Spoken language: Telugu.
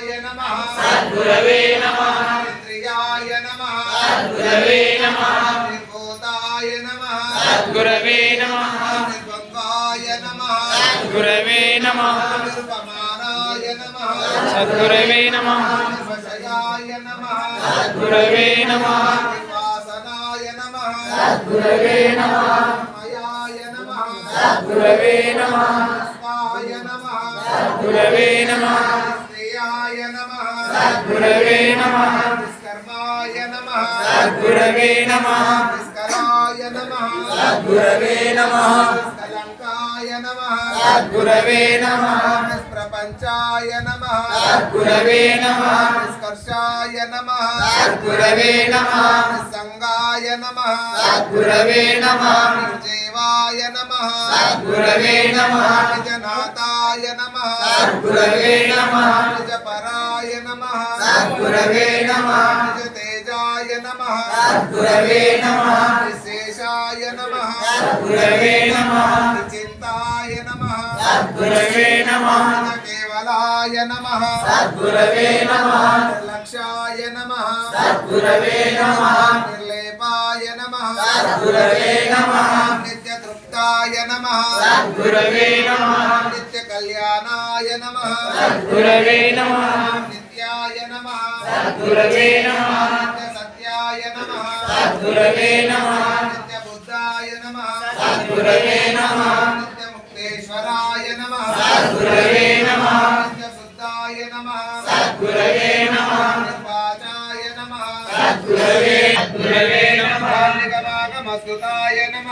సద్గురవే నమ సద్గురవే నమః ఇంద్రియాయ నమ సద్గురవే నమః నిర్భూతాయ నమ సద్గురవే నమః నిర్భంగాయ నమ సద్గురవే నమః నిర్వమానాయ నమ సద్గురవే నమః నిర్వశయాయ నమ సద్గురవే నమః నిర్వాసనాయ నమ సద్గురవే నమః మయాయ నమ సద్గురవే నమః స్వాయ నమ సద్గురవే నమః శ్రేయాయ నమ సద్గురవే నమః. నిష్కర్మాయ నమ. సద్గురవే నమః. నిష్కరాయ నమ. సద్గురవే నమః. నిష్కలంకాయ నమ. సద్గురవే నమః. నిష్ప్రపంచాయ నమ. సద్గురవే నమః. నిష్కర్షాయ నమ. సద్గురవే నమః. నిస్సంగాయ నమ. సద్గురవే నమః. నిర్జీవాయ నమ. సద్గురవే నమ. సద్గురవే నమః. నిజతేజాయ నమ. సద్గురవే నమః. నిశేషాయ నమ. సద్గురవే నమః. నిచింతాయ నమ. సద్గురవే నమః. కేవలాయ నమ. సద్గురవే నమః. నిర్లక్ష్యాయ నమ. సద్గురవే నమః. నిర్లేపాయ నమ. సద్గురవే నమః. నిత్యతృప్తాయ నమ. సద్గురవే నమః. నిత్య కళ్యాణాయ నమ. సద్గురవే నమః. నిత్యాయ నమ. సద్గురవే నమః. నిత్య సత్యాయ నమ. సద్గురవే నమః. నిత్య బుద్ధాయ నమ. సద్గురవే నమః. నిత్య ముక్తేశ్వరాయ నమ. సద్గురవే నమః. నిత్య శుద్ధాయ నమ సద్గురవే నమః. నిర్వాచాయ నమ. సద్గురవే సద్గురవే నమః. నిగమాగమస్తుతాయ నమ.